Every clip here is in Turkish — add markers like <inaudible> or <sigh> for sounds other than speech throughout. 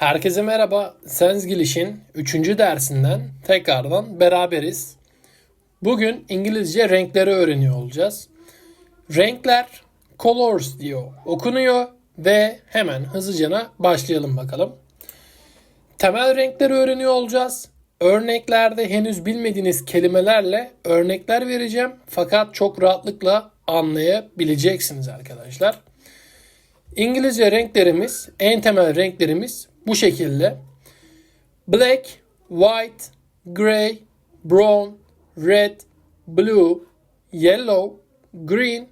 Herkese merhaba. Sensgilish'in 3. dersinden tekrardan beraberiz. Bugün İngilizce renkleri öğreniyor olacağız. Renkler colors diyor okunuyor ve hemen hızlıca başlayalım bakalım. Temel renkleri öğreniyor olacağız. Örneklerde henüz bilmediğiniz kelimelerle örnekler vereceğim. Fakat çok rahatlıkla anlayabileceksiniz arkadaşlar. İngilizce renklerimiz, en temel renklerimiz bu şekilde. Black, white, gray, brown, red, blue, yellow, green,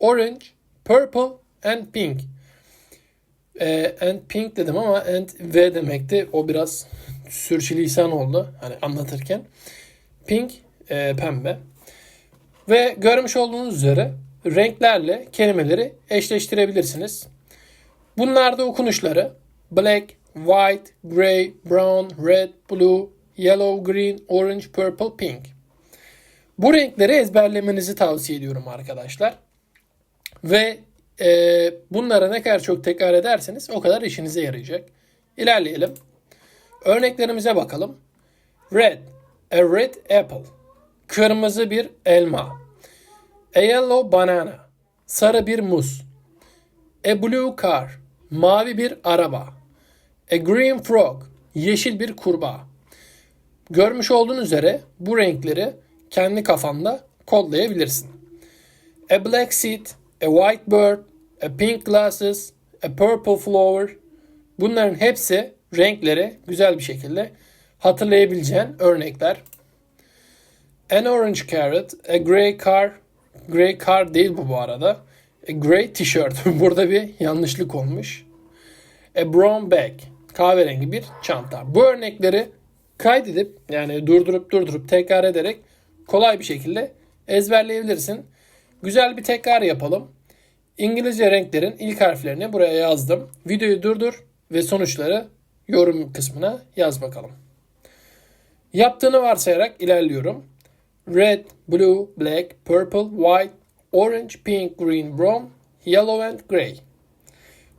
orange, purple and pink. Ee, and pink dedim ama and V demekti. O biraz sürçülisan oldu hani anlatırken. Pink e, pembe. Ve görmüş olduğunuz üzere renklerle kelimeleri eşleştirebilirsiniz. Bunlar da okunuşları black, white, gray, brown, red, blue, yellow, green, orange, purple, pink. Bu renkleri ezberlemenizi tavsiye ediyorum arkadaşlar. Ve e, bunlara ne kadar çok tekrar ederseniz o kadar işinize yarayacak. İlerleyelim. Örneklerimize bakalım. Red, a red apple. Kırmızı bir elma. A yellow banana. Sarı bir muz. A blue car. Mavi bir araba. A green frog. Yeşil bir kurbağa. Görmüş olduğunuz üzere bu renkleri kendi kafanda kodlayabilirsin. A black seat, a white bird, a pink glasses, a purple flower. Bunların hepsi renkleri güzel bir şekilde hatırlayabileceğin örnekler. An orange carrot, a grey car. Grey car değil bu bu arada. A grey t-shirt. <laughs> Burada bir yanlışlık olmuş. A brown bag. Kahverengi bir çanta. Bu örnekleri kaydedip yani durdurup durdurup tekrar ederek kolay bir şekilde ezberleyebilirsin. Güzel bir tekrar yapalım. İngilizce renklerin ilk harflerini buraya yazdım. Videoyu durdur ve sonuçları yorum kısmına yaz bakalım. Yaptığını varsayarak ilerliyorum. Red, blue, black, purple, white, orange, pink, green, brown, yellow and gray.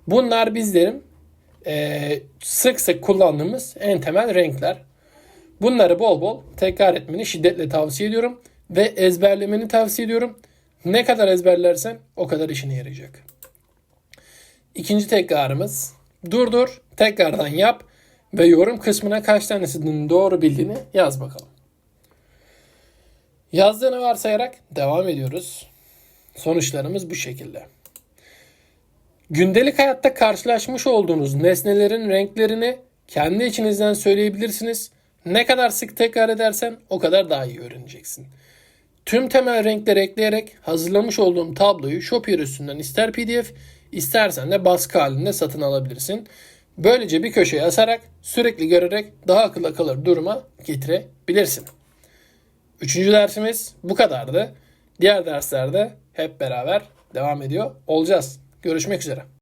Bunlar bizlerin e, sık sık kullandığımız en temel renkler. Bunları bol bol tekrar etmeni şiddetle tavsiye ediyorum ve ezberlemeni tavsiye ediyorum. Ne kadar ezberlersen o kadar işine yarayacak. İkinci tekrarımız durdur, tekrardan yap ve yorum kısmına kaç tanesinin doğru bildiğini yaz bakalım. Yazdığını varsayarak devam ediyoruz. Sonuçlarımız bu şekilde. Gündelik hayatta karşılaşmış olduğunuz nesnelerin renklerini kendi içinizden söyleyebilirsiniz. Ne kadar sık tekrar edersen o kadar daha iyi öğreneceksin. Tüm temel renkleri ekleyerek hazırlamış olduğum tabloyu Shopier üstünden ister PDF istersen de baskı halinde satın alabilirsin. Böylece bir köşeye asarak sürekli görerek daha akıl akılır duruma getirebilirsin. Üçüncü dersimiz bu kadardı. Diğer derslerde hep beraber devam ediyor olacağız. Görüşmek üzere.